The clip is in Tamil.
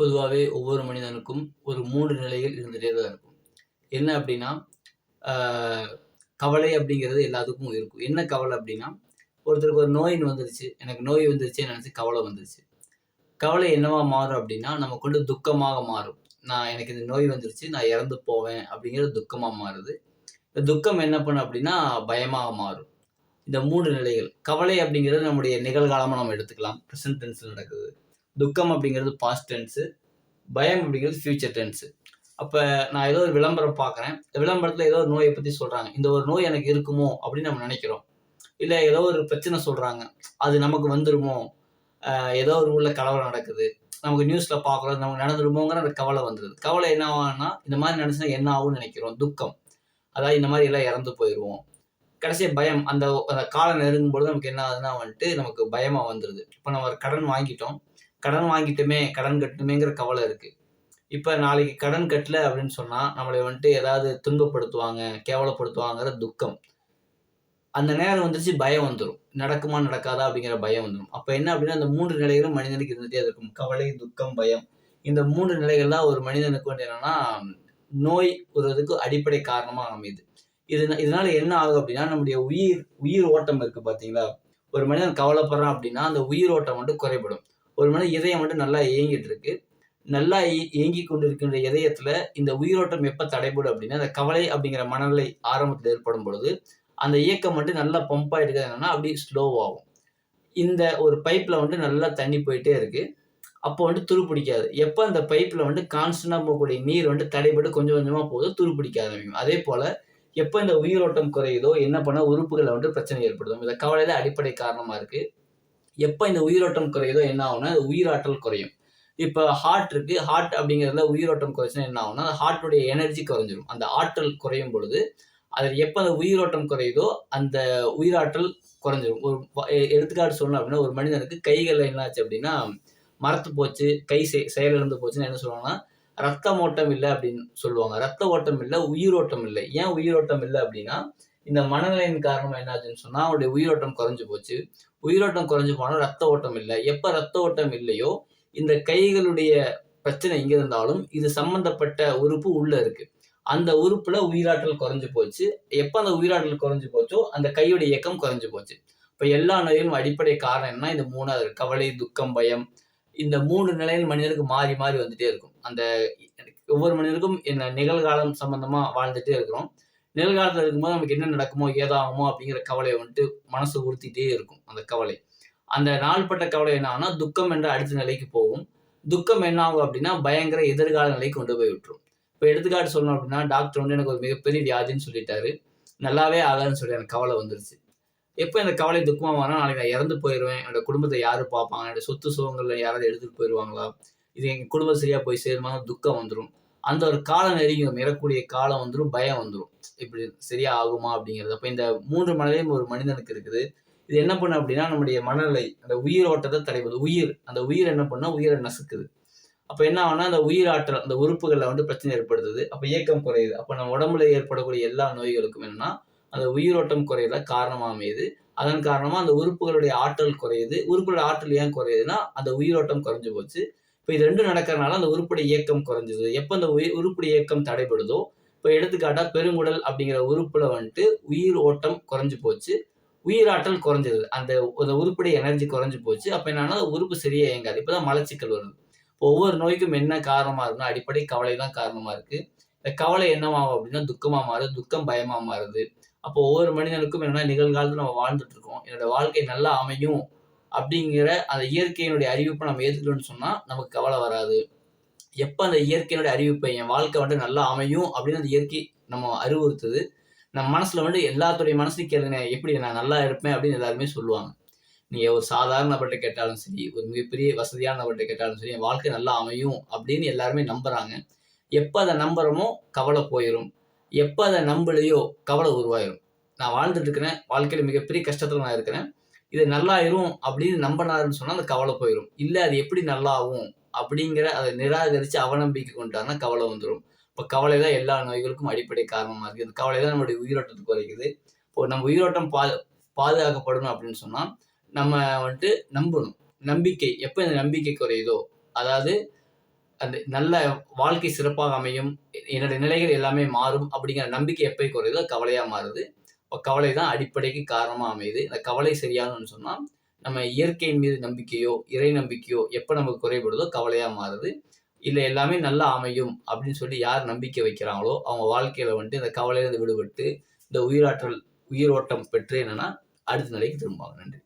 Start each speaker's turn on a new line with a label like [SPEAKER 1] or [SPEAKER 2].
[SPEAKER 1] பொதுவாகவே ஒவ்வொரு மனிதனுக்கும் ஒரு மூன்று நிலைகள் இருந்துகிட்டே தான் இருக்கும். என்ன அப்படின்னா கவலை அப்படிங்கிறது எல்லாத்துக்கும் இருக்கும். என்ன கவலை அப்படின்னா ஒருத்தருக்கு ஒரு நோயின்னு வந்துருச்சு எனக்கு நோய் வந்துருச்சு நினச்சி கவலை வந்துருச்சு. கவலை என்னவா மாறும் அப்படின்னா நம்ம கொண்டு துக்கமாக மாறும். நான் எனக்கு இந்த நோய் வந்துருச்சு நான் இறந்து போவேன் அப்படிங்கிறது துக்கமாக மாறுது. இந்த துக்கம் என்ன பண்ணும் அப்படின்னா பயமாக மாறும். இந்த மூன்று நிலைகள். கவலை அப்படிங்கிறது நம்முடைய நிகழ்காலமாக நம்ம எடுத்துக்கலாம். ப்ரெசன்ட் டென்ஸில் நடக்குது. துக்கம் அப்படிங்கிறது பாஸ்ட் டென்ஸு பயம் அப்படிங்கிறது ஃபியூச்சர் டென்ஸு அப்போ நான் ஏதோ ஒரு விளம்பரம் பார்க்குறேன். இந்த விளம்பரத்தில் ஏதோ ஒரு நோயை பற்றி சொல்கிறாங்க இந்த ஒரு நோய் எனக்கு இருக்குமோ அப்படின்னு நம்ம நினைக்கிறோம். இல்லை ஏதோ ஒரு பிரச்சனை சொல்கிறாங்க அது நமக்கு வந்துடுமோ ஏதோ ஒரு ஊரில் கலவரம் நடக்குது. நமக்கு நியூஸில் பார்க்குறோம். நமக்கு நடந்துருமோங்கிற ஒரு கவலை வந்துடுது கவலை என்ன ஆகும்னா இந்த மாதிரி நினச்சினா என்ன ஆகும்னு நினைக்கிறோம். துக்கம். அதாவது இந்த மாதிரி எல்லாம் இறந்து போயிடுவோம் கடைசியாக பயம். அந்த அந்த காலம் நெருங்கும் பொழுது நமக்கு என்ன ஆகுதுன்னா வந்துட்டு நமக்கு பயமாக வந்துடுது இப்போ நம்ம ஒரு கடன் வாங்கிட்டோம். கடன் வாங்கிட்டோமே கடன் கட்டணுமேங்கிற கவலை இருக்குது இப்போ நாளைக்கு கடன் கட்டல அப்படின்னு சொன்னால் நம்மளை வந்துட்டு ஏதாவது துன்பப்படுத்துவாங்க கேவலப்படுத்துவாங்கிற துக்கம். அந்த நேரம் வந்துருச்சு பயம் வந்துடும் நடக்குமா நடக்காதா அப்படிங்கிற பயம் வந்துடும் அப்போ என்ன அப்படின்னா அந்த மூன்று நிலைகளும் மனிதனுக்கு இருந்துகிட்டே இருக்கும். கவலை துக்கம் பயம். இந்த மூன்று நிலைகள் தான் ஒரு மனிதனுக்கு வந்து என்னன்னா நோய் வருவதற்கு அடிப்படை காரணமாக அமையுது. இது இதனால என்ன ஆகும் அப்படின்னா நம்முடைய உயிர் உயிர் ஓட்டம் இருக்கு பார்த்தீங்களா ஒரு மனிதன் கவலைப்படுறான் அப்படின்னா அந்த உயிர் ஓட்டம் வந்துட்டு குறைபடும். ஒரு மனிதன் இதயம் மட்டும் நல்லா இயங்கிட்டு இருக்கு நல்லா இயங்கி கொண்டு இருக்கின்ற இதயத்துல இந்த உயிரோட்டம் எப்ப தடைபடும் அப்படின்னா அந்த கவலை அப்படிங்கிற மனநிலை ஆரம்பத்தில் ஏற்படும் பொழுது அந்த இயக்கம் மட்டும் நல்லா பம்ப் ஆகிட்டு என்னன்னா அப்படியே ஸ்லோவாகும் இந்த ஒரு பைப்பில் வந்துட்டு நல்லா தண்ணி போயிட்டே இருக்கு. அப்போ வந்துட்டு துரு பிடிக்காது. எப்போ அந்த பைப்பில் வந்துட்டு கான்ஸ்டன்டாக போகக்கூடிய நீர் வந்துட்டு தடைபட்டு கொஞ்சம் கொஞ்சமாக போகுது துரு பிடிக்க ஆரம்பிக்கும். அதே போல் எப்போ இந்த உயிரோட்டம் குறையுதோ என்ன பண்ணால் உறுப்புகளை வந்துட்டு பிரச்சனை ஏற்படுத்தும். இந்த கவலையில அடிப்படை காரணமாக இருக்குது எப்போ இந்த உயிரோட்டம் குறையுதோ என்ன ஆகும்னா அது உயிராற்றல் குறையும். இப்போ ஹார்ட் இருக்கு ஹார்ட் அப்படிங்கிறதுல உயிரோட்டம் குறைச்சுன்னா என்ன ஆகும்னா அந்த ஹார்ட்டுடைய எனர்ஜி குறைஞ்சிரும். அந்த ஆற்றல் குறையும் பொழுது அதில் எப்போ அந்த உயிரோட்டம் குறையுதோ அந்த உயிராற்றல் குறைஞ்சிரும். ஒரு எடுத்துக்காட்டு சொல்லணும் அப்படின்னா ஒரு மனிதனுக்கு கைகள் என்னாச்சு அப்படின்னா மரத்து போச்சு கை செ செயலிழந்து போச்சுன்னு என்ன சொல்லுவாங்கன்னா ரத்த ஓட்டம் இல்லை அப்படின்னு சொல்லுவாங்க. ரத்த ஓட்டம் இல்லை உயிரோட்டம் இல்லை. ஏன் உயிரோட்டம் இல்லை அப்படின்னா இந்த மனநிலையின் காரணமா என்னாச்சுன்னு சொன்னா அவருடைய உயிரோட்டம் குறைஞ்சு போச்சு. உயிரோட்டம் குறைஞ்சு போனால் ரத்த ஓட்டம் இல்லை. எப்ப ரத்த ஓட்டம் இல்லையோ இந்த கைகளுடைய பிரச்சனை எங்க இருந்தாலும் இது சம்பந்தப்பட்ட உறுப்பு உள்ள இருக்கு. அந்த உறுப்புல உயிராற்றல் குறைஞ்சு போச்சு. எப்ப அந்த உயிராற்றல் குறைஞ்சு போச்சோ அந்த கையோட இயக்கம் குறைஞ்சு போச்சு. இப்ப எல்லா நிலையிலும் அடிப்படை காரணம் என்ன இந்த மூணாவது கவலை துக்கம் பயம் இந்த மூணு நிலையில் மனிதனுக்கு மாறி மாறி வந்துட்டே இருக்கும். அந்த ஒவ்வொரு மனிதனுக்கும் என்ன நிகழ்காலம் சம்பந்தமா வாழ்ந்துட்டே இருக்கிறோம். நிகழ்காலத்தில் இருக்கும்போது நமக்கு என்ன நடக்குமோ ஏதாகுமோ அப்படிங்கிற கவலையை வந்துட்டு மனசு உறுத்திட்டே இருக்கும் அந்த கவலை. அந்த நாள்பட்ட கவலை என்ன ஆகும்னா துக்கம் என்ற அடுத்த நிலைக்கு போகும். துக்கம் என்ன ஆகும் அப்படின்னா பயங்கர எதிர்கால நிலைக்கு கொண்டு போய் விட்டுரும். இப்போ எடுத்துக்காட்டு சொல்லணும் அப்படின்னா டாக்டர் வந்து எனக்கு ஒரு மிகப்பெரிய வியாதின்னு சொல்லிட்டாரு. நல்லாவே ஆகாதுன்னு சொல்லி எனக்கு கவலை வந்துருச்சு. எப்போ இந்த கவலை துக்கமாக வரா நாளைக்கு நான் இறந்து போயிடுவேன் என்னோட குடும்பத்தை யாரும் பார்ப்பாங்க? என்னோட சொத்து சுகங்களில் யாராவது எடுத்துகிட்டு போயிடுவாங்களா இது எங்கள் குடும்பம் சரியாக போய் சேருமா துக்கம் வந்துடும் அந்த ஒரு காலம் நெருங்கிடும் இறக்கூடிய காலம் வந்துடும் பயம் வந்துடும் இப்படி சரியா ஆகுமா அப்படிங்கிறது. அப்போ இந்த மூன்று மனநிலையும் ஒரு மனிதனுக்கு இருக்குது. இது என்ன பண்ணும் அப்படின்னா நம்முடைய மனநிலை அந்த உயிரோட்டத்தை தடைபது உயிர் அந்த உயிர் என்ன பண்ணால் உயிரை நசுக்குது. அப்போ என்ன ஆகும்னா அந்த உயிராற்றல் அந்த உறுப்புகளில் வந்து பிரச்சனை ஏற்படுத்துது. அப்போ இயக்கம் குறையுது. அப்போ நம்ம உடம்புல ஏற்படக்கூடிய எல்லா நோய்களுக்கும் என்னன்னா அந்த உயிரோட்டம் குறையல காரணமாக அமையுது. அதன் காரணமாக அந்த உறுப்புகளுடைய ஆற்றல் குறையுது. உறுப்புகளோட ஆற்றல் ஏன் குறையுதுன்னா அந்த உயிரோட்டம் குறைஞ்சு போச்சு. இப்போ இது ரெண்டும் நடக்கிறனால அந்த உருப்படி இயக்கம் குறைஞ்சது. எப்போ அந்த உயிர் உருப்படி இயக்கம் தடைபடுதோ இப்போ எடுத்துக்காட்டா பெருங்குடல் அப்படிங்கிற உறுப்புல வந்துட்டு உயிர் ஓட்டம் குறைஞ்சு போச்சு. உயிராற்றல் குறைஞ்சது. அந்த அந்த உறுப்புடைய எனர்ஜி குறைஞ்சு போச்சு. அப்போ என்னன்னா அந்த உறுப்பு சரியா இயங்காது. இப்போதான் மலச்சிக்கல் வருது. இப்போ ஒவ்வொரு நோய்க்கும் என்ன காரணமா இருக்குன்னா அடிப்படை கவலை தான் காரணமா இருக்கு. இந்த கவலை என்னவாகும் அப்படின்னா துக்கமா மாறுது துக்கம் பயமா மாறுது. அப்போ ஒவ்வொரு மனிதனுக்கும் என்னன்னா நிகழ்காலத்தில் நம்ம வாழ்ந்துட்டு இருக்கோம். என்னோட வாழ்க்கை நல்லா அமையும். அப்படிங்கிற அந்த இயற்கையினுடைய அறிவிப்பை நம்ம ஏற்றுக்கணும்னு சொன்னால் நமக்கு கவலை வராது. எப்போ அந்த இயற்கையினுடைய அறிவிப்பை என் வாழ்க்கை வந்துட்டு நல்லா அமையும் அப்படின்னு அந்த இயற்கை நம்ம அறிவுறுத்துது நம்ம மனசில் வந்து எல்லாத்துடைய மனசுலையும் கேளுங்க எப்படி நான் நல்லா இருப்பேன் அப்படின்னு எல்லாருமே சொல்லுவாங்க. நீங்கள் ஒரு சாதாரண கேட்டாலும் சரி ஒரு மிகப்பெரிய வசதியான கேட்டாலும் சரி என் வாழ்க்கை நல்லா அமையும் அப்படின்னு எல்லாருமே நம்புகிறாங்க எப்போ அதை நம்புகிறோமோ கவலை போயிடும் எப்போ அதை நம்பலையோ கவலை உருவாயிரும். நான் வாழ்ந்துட்டு இருக்கிறேன் வாழ்க்கையில் மிகப்பெரிய கஷ்டத்தில் நான் இருக்கிறேன். இது நல்லாயிரும் அப்படின்னு நம்பினாருன்னு சொன்னால் அந்த கவலை போயிடும் இல்லை அது எப்படி நல்லா ஆகும் அப்படிங்கிற அதை நிராகரித்து அவநம்பிக்கை கொண்டாருன்னா கவலை வந்துடும் இப்போ கவலை தான் எல்லா நோய்களுக்கும் அடிப்படை காரணமாக இருக்குது இந்த கவலை தான் நம்மளுடைய உயிரோட்டத்தை குறைக்குது. இப்போ நம்ம உயிரோட்டம் பா பாதுகாக்கப்படணும் அப்படின்னு சொன்னால் நம்ம வந்துட்டு நம்பணும். நம்பிக்கை எப்போ இந்த நம்பிக்கை குறையுதோ அதாவது அந்த நல்ல வாழ்க்கை சிறப்பாக அமையும் என்னுடைய நிலைகள் எல்லாமே மாறும் அப்படிங்கிற நம்பிக்கை எப்போ குறையுதோ கவலையாக மாறுது. கவலை தான் அடிப்படைக்கு காரணமாக அமையுது. இந்த கவலை சரியானு சொன்னால் நம்ம இயற்கையின் மீது நம்பிக்கையோ இறை நம்பிக்கையோ எப்போ நமக்கு குறைபடுதோ கவலையாக மாறுது. இல்லை எல்லாமே நல்லா அமையும் அப்படின்னு சொல்லி யார் நம்பிக்கை வைக்கிறாங்களோ அவங்க வாழ்க்கையில் வந்துட்டு இந்த கவலையிலிருந்து விடுபட்டு இந்த உயிராற்றல் உயிரோட்டம் பெற்று என்னென்னா அடுத்த நிலைக்கு திரும்புவாங்க. நன்றி.